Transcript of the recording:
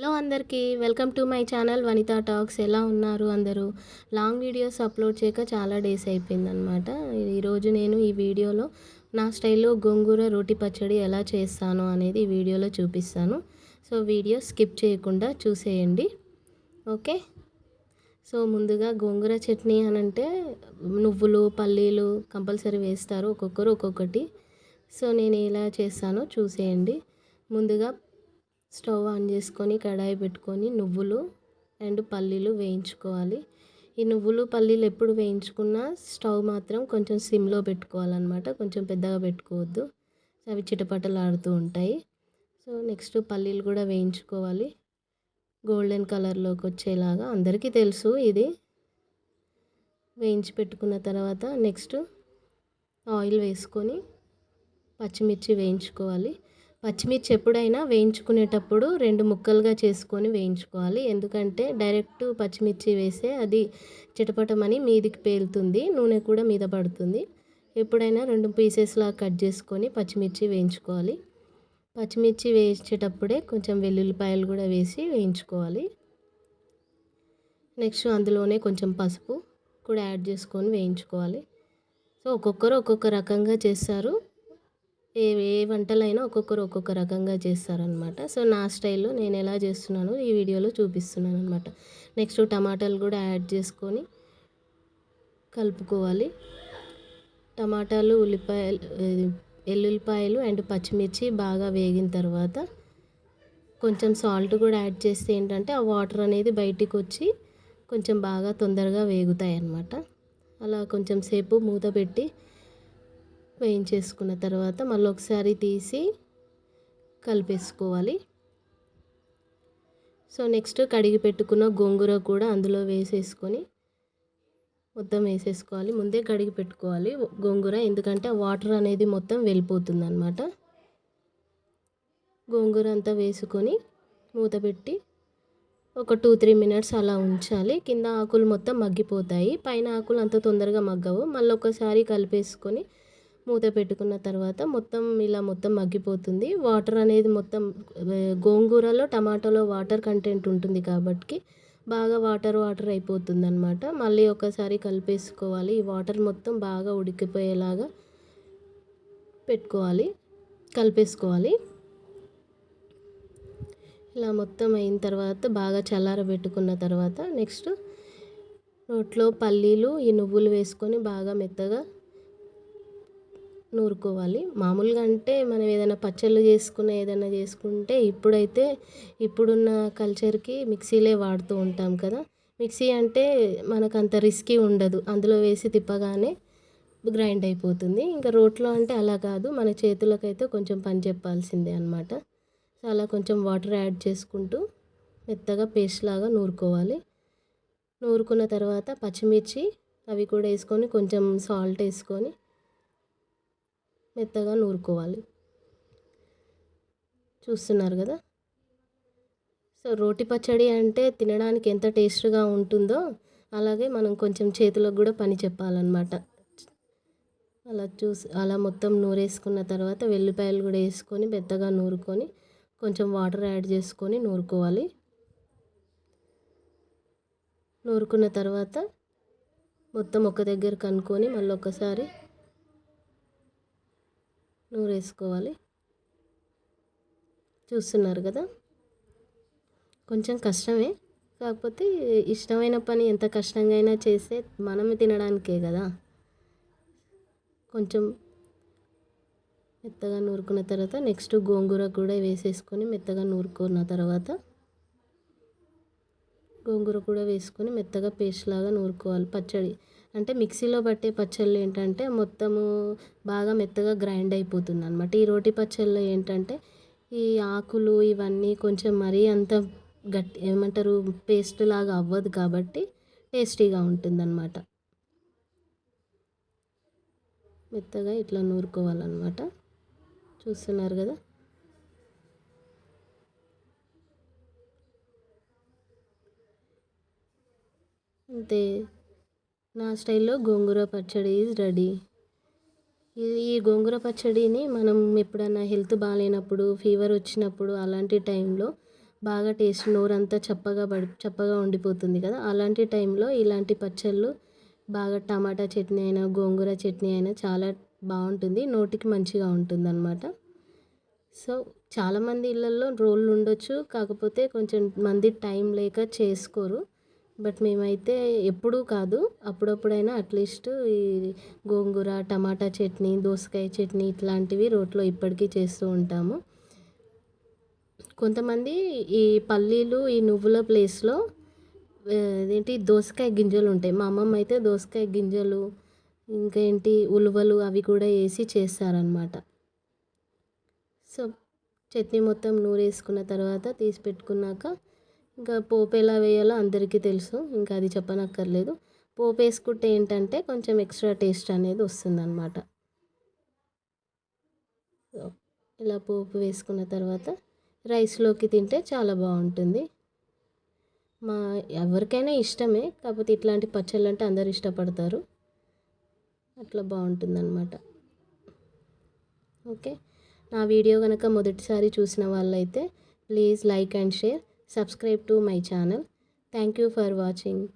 Hello అందరికీ welcome to my channel Vanitha talks. ఎలా ఉన్నారు అందరూ? లాంగ్ వీడియోస్ అప్లోడ్ చేయక చాలా డేస్ అయిపోయిందనమాట ఈరోజు నేను ఈ వీడియోలో నా స్టైల్లో గోంగూర రోటి పచ్చడి ఎలా చేస్తాను అనేది ఈ వీడియోలో చూపిస్తాను. సో వీడియో స్కిప్ చేయకుండా చూసేయండి. ఓకే? సో ముందుగా గోంగూర చట్నీ అని అంటే నువ్వులు పల్లీలు కంపల్సరీ వేస్తారు ఒక్కొక్కరు ఒక్కొక్కటి. సో నేను ఎలా చేస్తానో చూసేయండి. ముందుగా స్టవ్ ఆన్ చేసుకొని కడాయి పెట్టుకొని నువ్వులు అండ్ పల్లీలు వేయించుకోవాలి. ఈ నువ్వులు పల్లీలు ఎప్పుడు వేయించుకున్నా స్టవ్ మాత్రం కొంచెం సిమ్లో పెట్టుకోవాలన్నమాట. కొంచెం పెద్దగా పెట్టుకోవద్దు. అవి చిటపటలాడుతూ ఉంటాయి. సో నెక్స్ట్ పల్లీలు కూడా వేయించుకోవాలి. గోల్డెన్ కలర్లోకి వచ్చేలాగా అందరికీ తెలుసు ఇది. వేయించి పెట్టుకున్న తర్వాత నెక్స్ట్ ఆయిల్ వేసుకొని పచ్చిమిర్చి వేయించుకోవాలి. పచ్చిమిర్చి ఎప్పుడైనా వేయించుకునేటప్పుడు రెండు ముక్కలుగా చేసుకొని వేయించుకోవాలి. ఎందుకంటే డైరెక్ట్ పచ్చిమిర్చి వేస్తే అది చిటపటమని మీదికి పేలుతుంది నూనె కూడా మీద పడుతుంది. ఎప్పుడైనా రెండు పీసెస్లా కట్ చేసుకొని పచ్చిమిర్చి వేయించుకోవాలి. పచ్చిమిర్చి వేయించేటప్పుడే కొంచెం వెల్లుల్లిపాయలు కూడా వేసి వేయించుకోవాలి. నెక్స్ట్ అందులోనే కొంచెం పసుపు కూడా యాడ్ చేసుకొని వేయించుకోవాలి. సో ఒక్కొక్కరు ఒక్కొక్క రకంగా చేస్తారు. ఏ ఏ వంటలైనా ఒక్కొక్కరు ఒక్కొక్క రకంగా చేస్తారనమాట సో నా స్టైల్లో నేను ఎలా చేస్తున్నానో ఈ వీడియోలో చూపిస్తున్నాను అనమాట నెక్స్ట్ టమాటాలు కూడా యాడ్ చేసుకొని కలుపుకోవాలి. టమాటాలు ఉల్లిపాయలు ఎల్లుల్లిపాయలు అండ్ పచ్చిమిర్చి బాగా వేగిన తర్వాత కొంచెం సాల్ట్ కూడా యాడ్ చేస్తే ఏంటంటే ఆ వాటర్ అనేది బయటికి వచ్చి కొంచెం బాగా తొందరగా వేగుతాయి అన్నమాట అలా కొంచెం సేపు మూత పెట్టి వేయించేసుకున్న తర్వాత మళ్ళీ ఒకసారి తీసి కలిపేసుకోవాలి. సో నెక్స్ట్ కడిగి పెట్టుకున్న గోంగూర కూడా అందులో వేసేసుకొని మొత్తం వేసేసుకోవాలి. ముందే కడిగి పెట్టుకోవాలి గోంగూర ఎందుకంటే వాటర్ అనేది మొత్తం వెళ్ళిపోతుంది అనమాట గోంగూర అంతా వేసుకొని మూత పెట్టి ఒక టూ త్రీ మినిట్స్ అలా ఉంచాలి. కింద ఆకులు మొత్తం మగ్గిపోతాయి. పైన ఆకులు అంత తొందరగా మగ్గవు. మళ్ళీ ఒకసారి కలిపేసుకొని మూత పెట్టుకున్న తర్వాత మొత్తం ఇలా మొత్తం మగ్గిపోతుంది. వాటర్ అనేది మొత్తం గోంగూరలో టమాటాలో వాటర్ కంటెంట్ ఉంటుంది కాబట్టి బాగా వాటర్ వాటర్ అయిపోతుంది అనమాట మళ్ళీ ఒకసారి కలిపేసుకోవాలి. ఈ వాటర్ మొత్తం బాగా ఉడికిపోయేలాగా పెట్టుకోవాలి. కలిపేసుకోవాలి. ఇలా మొత్తం అయిన తర్వాత బాగా చల్లారబెట్టుకున్న తర్వాత నెక్స్ట్ రోట్లో పల్లీలు ఈ నువ్వులు వేసుకొని బాగా మెత్తగా నూరుకోవాలి. మామూలుగా అంటే మనం ఏదైనా పచ్చళ్ళు చేసుకున్న ఏదైనా చేసుకుంటే ఇప్పుడైతే ఇప్పుడున్న కల్చర్కి మిక్సీలే వాడుతూ ఉంటాం కదా. మిక్సీ అంటే మనకు అంత రిస్కీ ఉండదు. అందులో వేసి తిప్పగానే గ్రైండ్ అయిపోతుంది. ఇంకా రోట్లో అంటే అలా కాదు. మన చేతులకైతే కొంచెం పని చెప్పాల్సిందే అనమాట సో అలా కొంచెం వాటర్ యాడ్ చేసుకుంటూ మెత్తగా పేస్ట్ లాగా నూరుకోవాలి. నూరుకున్న తర్వాత పచ్చిమిర్చి అవి కూడా వేసుకొని కొంచెం సాల్ట్ వేసుకొని మెత్తగా నూరుకోవాలి. చూస్తున్నారు కదా? సో రోటి పచ్చడి అంటే తినడానికి ఎంత టేస్ట్గా ఉంటుందో అలాగే మనం కొంచెం చేతులకు కూడా పని చెప్పాలన్నమాట. అలా చూసి అలా మొత్తం నూరేసుకున్న తర్వాత వెల్లిపాయలు కూడా వేసుకొని మెత్తగా నూరుకొని కొంచెం వాటర్ యాడ్ చేసుకొని నూరుకోవాలి. నూరుకున్న తర్వాత మొత్తం ఒక దగ్గర కనుక్కొని మళ్ళీ ఒకసారి నూరేసుకోవాలి. చూస్తున్నారు కదా? కొంచెం కష్టమే. కాకపోతే ఇష్టమైన పని ఎంత కష్టంగా అయినా చేస్తే మనమే తినడానికే కదా? కొంచెం మెత్తగా నూరుకున్న తర్వాత నెక్స్ట్ గోంగూర కూడా వేసేసుకొని మెత్తగా నూరుకున్న తర్వాత గోంగూర కూడా వేసుకొని మెత్తగా పేస్ట్ లాగా నూరుకోవాలి. పచ్చడి అంటే మిక్సీలో పట్టే పచ్చళ్ళు ఏంటంటే మొత్తము బాగా మెత్తగా గ్రైండ్ అయిపోతుంది అనమాట ఈ రోటి పచ్చళ్ళు ఏంటంటే ఈ ఆకులు ఇవన్నీ కొంచెం మరీ అంత గట్టి ఏమంటారు పేస్ట్ లాగా అవ్వదు కాబట్టి టేస్టీగా ఉంటుందన్నమాట. మెత్తగా ఇట్లా నూరుకోవాలన్నమాట. చూస్తున్నారు కదా? అంతే. నా స్టైల్లో గోంగూర పచ్చడి ఈజ్ రెడీ ఈ గోంగూర పచ్చడిని మనం ఎప్పుడన్నా హెల్త్ బాగాలేనప్పుడు ఫీవర్ వచ్చినప్పుడు అలాంటి టైంలో బాగా టేస్ట్ నోరంతా చప్పగా పడి చప్పగా ఉండిపోతుంది కదా. అలాంటి టైంలో ఇలాంటి పచ్చళ్ళు బాగా టమాటా చట్నీ అయినా గోంగూర చట్నీ అయినా చాలా బాగుంటుంది నోటికి మంచిగా ఉంటుంది అనమాట సో చాలామంది ఇళ్ళల్లో రోళ్ళు ఉండొచ్చు కాకపోతే కొంచెం మంది టైం లేక చేసుకోరు. బట్ మేమైతే ఎప్పుడూ కాదు. అప్పుడప్పుడైనా అట్లీస్ట్ ఈ గోంగూర టమాటా చట్నీ దోసకాయ చట్నీ ఇట్లాంటివి రోట్లో ఇప్పటికీ చేస్తూ ఉంటాము. కొంతమంది ఈ పల్లీలు ఈ నువ్వుల ప్లేస్లో ఏంటి దోసకాయ గింజలు ఉంటాయి. మా అమ్మమ్మ అయితే దోసకాయ గింజలు ఇంకా ఏంటి ఉలువలు అవి కూడా వేసి చేస్తారనమాట సో చట్నీ మొత్తం నూరేసుకున్న తర్వాత తీసి పెట్టుకున్నాక ఇంకా పోపు ఎలా వేయాలో అందరికీ తెలుసు ఇంకా అది చెప్పనక్కర్లేదు. పోపు వేసుకుంటే ఏంటంటే కొంచెం ఎక్స్ట్రా టేస్ట్ అనేది వస్తుందన్నమాట. ఇలా పోపు వేసుకున్న తర్వాత రైస్లోకి తింటే చాలా బాగుంటుంది. మా ఎవరికైనా ఇష్టమే కాకపోతే ఇట్లాంటి పచ్చళ్ళు అంటే అందరు ఇష్టపడతారు. అట్లా బాగుంటుందన్నమాట. ఓకే. నా వీడియో కనుక మొదటిసారి చూసిన వాళ్ళైతే please like and share. Subscribe to my channel. Thank you for watching.